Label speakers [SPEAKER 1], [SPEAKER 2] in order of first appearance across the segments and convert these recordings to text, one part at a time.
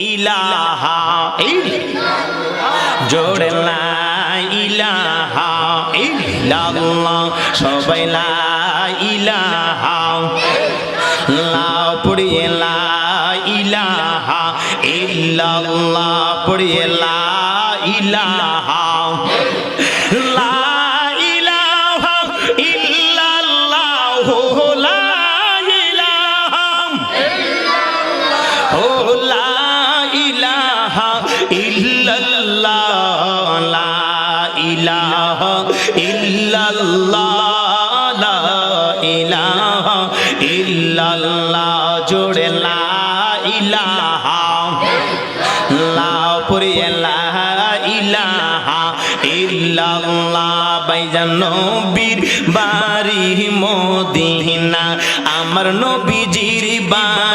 [SPEAKER 1] ইলাহা। জোরে লা ইলাহা ইল্লাল্লাহ। সবাই লা ইলাহা। লা পড়িয়ে লা ইল্লাল্লাহ। পড়িয়ে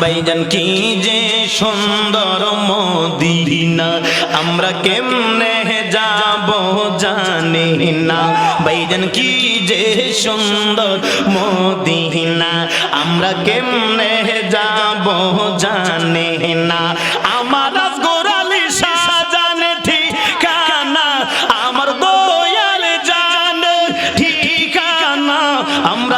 [SPEAKER 1] বাইজান কি যে সুন্দর মদিনা। আমরা কেমনে যাব জানি না। বাইজান কি যে সুন্দর মদিনা। আমরা কেমনে যাব জানি না। আমার ঠিকানা, আমার জান ঠিকানা। আমরা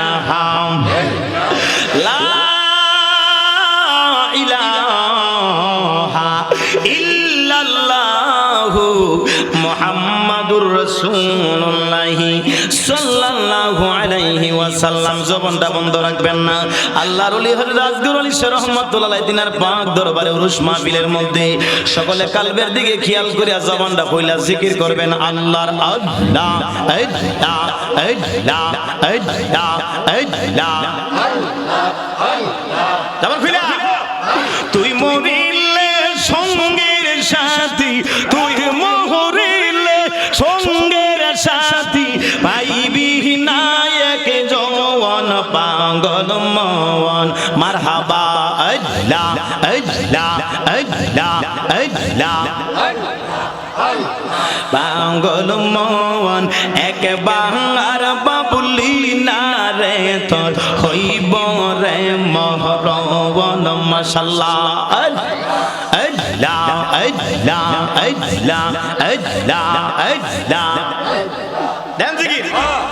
[SPEAKER 1] ওয়াসাল্লাম জবানটা বন্ধ রাখবেন না। আল্লাহর ওলি হযরত আজগর আলী শাহ রহমাতুল্লাহ দিনার পাক দরবারে উরুস মাহফিলের মধ্যে সকলে কালবের দিকে খেয়াল করিয়া জবানটা কইলা জিকির করবেন, আল্লাহর আল্লাহ আল্লাহ আল্লাহ আল্লাহ আল্লাহ জবান খুইলা তুই মরিলে সঙ্গের সাথী, তুই মরিলে সঙ্গের সাথী, পাইবি নায়ক জওয়ান পাগল মওয়ান মারহাবা, আল্লাহ আল্লাহ আল্লাহ আল্লাহ। পাগল মন এক বাংলার বাবুলি না রে তোর হইব রে মহরবন, মশাল্লাহ। আল্লাহ আল্লাহ আল্লাহ আল্লাহ আল্লাহ।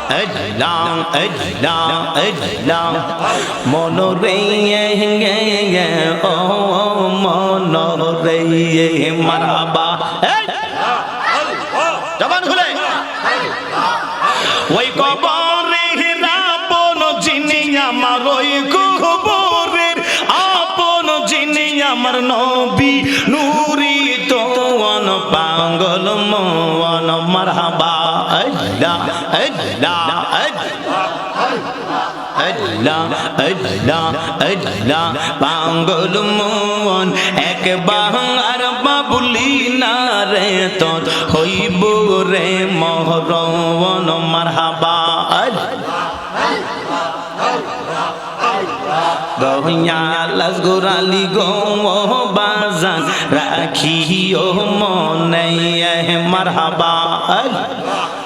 [SPEAKER 1] আল্লাহ আল্লাহ আল্লাহ। মনোরে ও মনোরে মারহাবা এই। জবান খুলে। ওই কবরে আপন যিনি আমার, ওই কবরের আপন যিনি আমার নবী। নুরি তো পাগল মন আল্লাহ আল্লাহ আল্লাহ আল্লাহ মন, এক বাহার বাবুলি না রে তোর। হইব রে মহরবন মারহাবা। গহিয়া লসগুরালি গো বাজান রাখিও মনে মারহাবা। আল্লাহ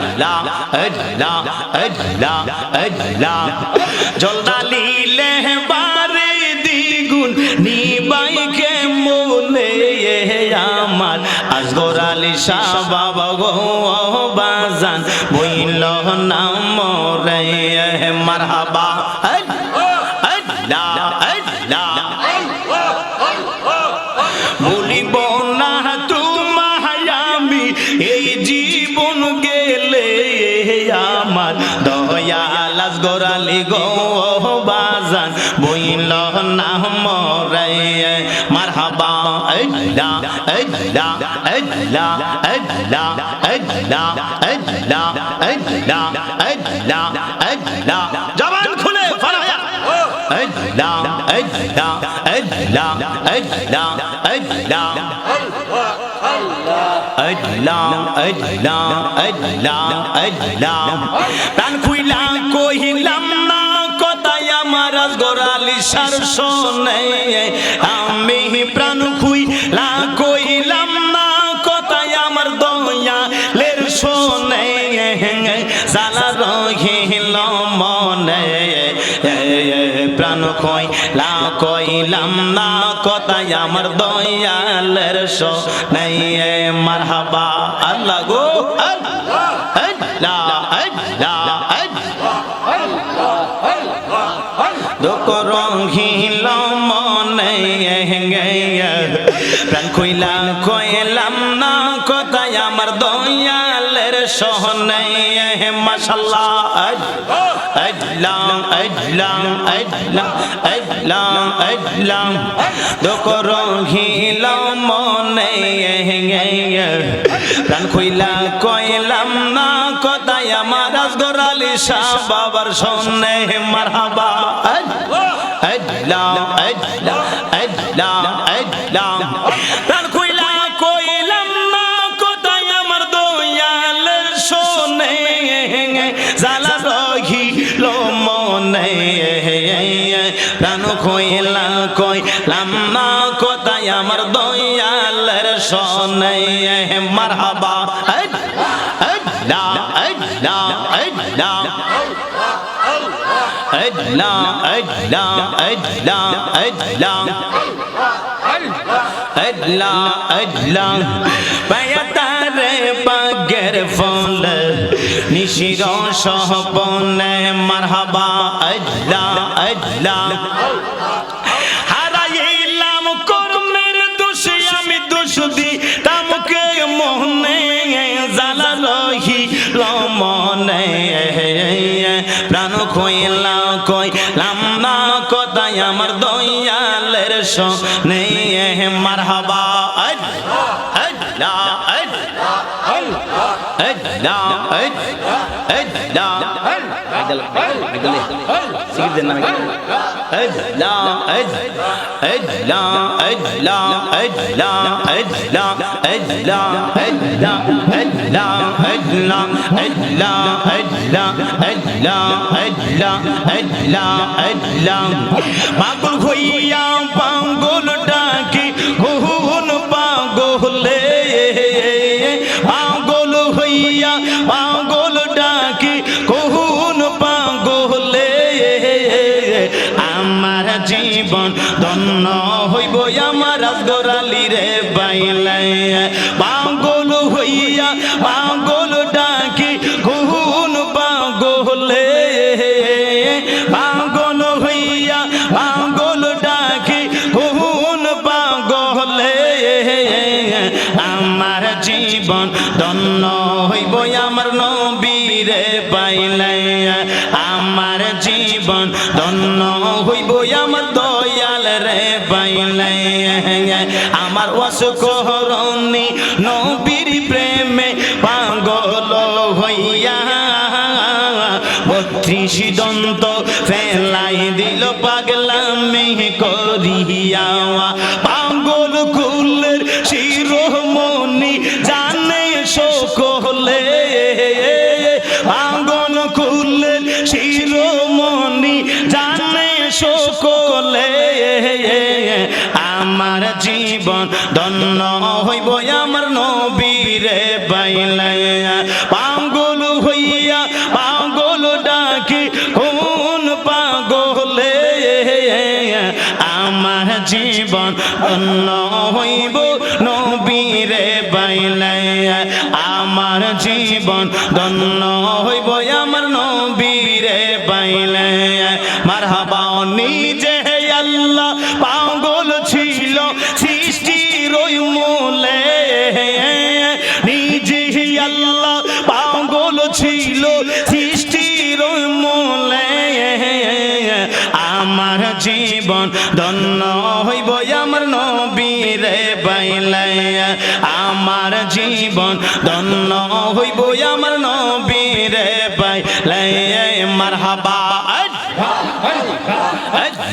[SPEAKER 1] আল্লাহ আল্লাহ আল্লাহ আল্লাহ দ্বিগুণ নিবাইকে মনে আমার। আজগর আলী শাহ বাবা গো বাজান বইল বাজান বইল না মরে মারহাবা আল্লাহ আল্লাহ আল্লাহ আল্লাহ আল্লাহ আল্লাহ আল্লাহ আল্লাহ আল্লাহ জবান খুলে ফারায়া আল্লাহ আল্লাহ আল্লাহ আল্লাহ আল্লাহ আল্লাহ আল্লাহ আল্লাহ আল্লাহ প্রাণ খুইলা কথায় আমার গোরালি সার শোনে। আমি প্রাণ খুইলা কহিলাম না কথায় আমার দয়া লের শোনে। জালা রহিল মনে। প্রাণ কইলা কইলাম না কথায় আমার দয়ালের শোনে। মারহাবা আল্লাহ গো। আল্লাহ। আল্লাহ। রহিল মনে প্রাণ কইলা কইলাম না কথায় আমার দয়ালের সোহনে মশাল্লাহ। اجلام اجلام اجلام اجلام اجلام دکرو ہی لو مونے প্রাণ কইলা কইলাম না কোথায় আমার আসগর আলী শাহ বাবার সন্নে মারহাবা। আজলাম আজলাম আজলাম আজলাম সোনাই মারহাবা লা লা লা أدلى أدلى أدلى أدلى أدلى أدلى بيتار بغير فول نشير شهبون مرحبا أدلى أدلى প্রাণ কইলা কই লাম্বা কোথায় আমার দয়ালের শোনে মারহাবা আল্লাহ আল্লাহ আল্লাহ আল্লাহ সিগির দেন না আল্লাহ আল্লাহ আল্লাহ আল্লাহ আল্লাহ আল্লাহ আল্লাহ আল্লাহ আল্লাহ আল্লাহ আল্লাহ আল্লাহ আল্লাহ আল্লাহ আল্লাহ পাগল হইয়া ডাকি পাগল বাইলে বা আমার অসুখ হরণী নবী আমার জীবন ধন্য হইব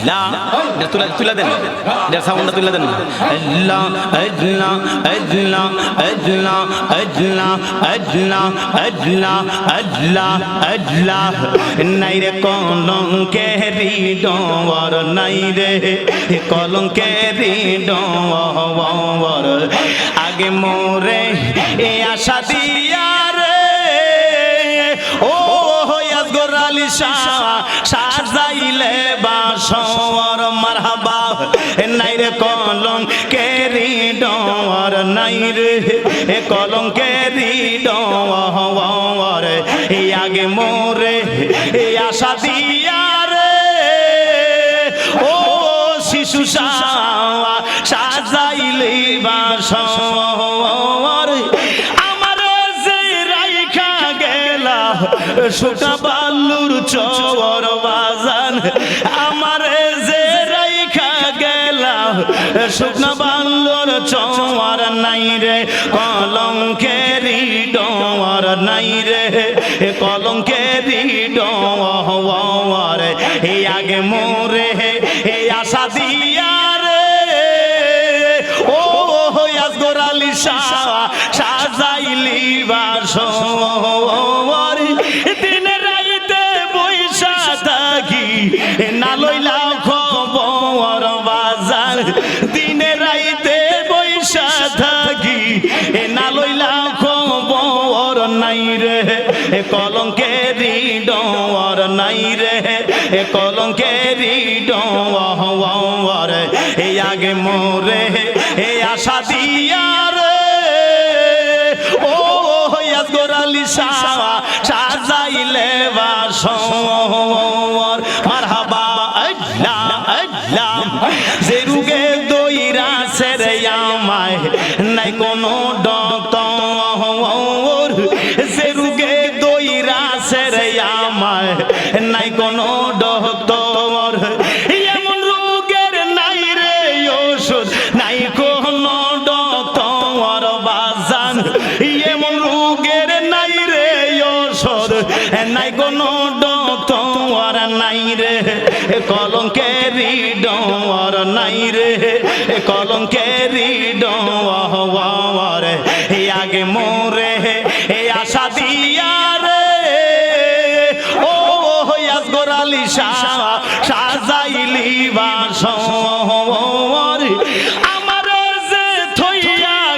[SPEAKER 1] নাই রে নাই রে আগে মোরে এ আশা দিয়া রে। ও আসগর আলী শাহ সাজাইলে বাসর মার নাই রে কলম কেরি ডর নাইরে এ কলম কেরি ডর এ আগে মোরে, এ আশা দিয়া রে। ও শিশু সাজাইলে বাস সুটা বালুর চর বাজান। আমারে শুকনা বাংলোর চোয়ার নাই রে কলঙ্কের ডোয়ার নাই রে কলঙ্কেরি রে কলঙ্কে ডর নাই রে। এ কলঙ্কে ডর এ আগে মোরে, এ আশা দিয়া রে। ও গোরালি আলী শাহ সাজাইলে বাসর। ওষুধ নাই কোনো ডক্টর নাই রে। কলঙ্কেরি ডর নাই রে। কলঙ্কেরি ডর আগে মোরে। এ আশা দিয়া রে। ও আসগর আলী শাহ, সাজাইলি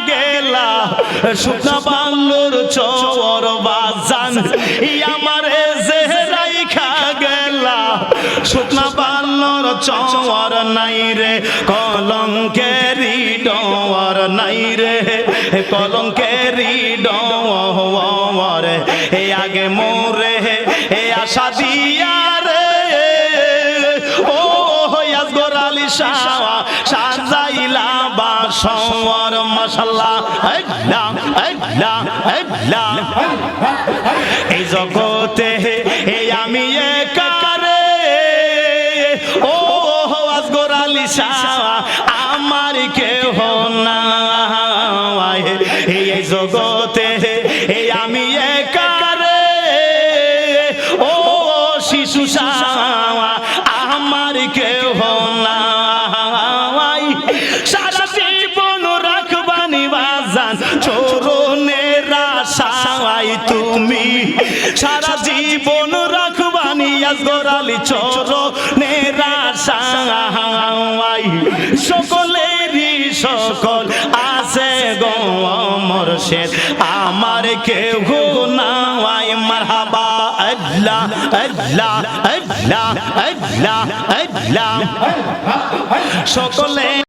[SPEAKER 1] গেলা, শুকনা বাংলোর চর বাজান নাই রে কলঙ্কেরি ডর নাই রে কলঙ্কেরি ডর এ আগে মোরে, এ আশা দিয়া রে। ও আসগর আলী শাহ, সাজাইলা বাসর, মশাল্লাহ আল্লাহ আল্লাহ আল্লাহ এই জগতে এই আমি একারে শাহ আমার কেহ না এই জগতে এই আমি একারে ও শিশু আমার কেহ নাই। সারা জীবন রাখবানি বাজান চোরনের তুমি। সারা জীবন রাখবানি আলী চোরনের মোরশেদ আমার কেউ নাই মারহাবা আল্লাহ আল্লাহ আল্লাহ আল্লাহ আল্লাহ। সকলে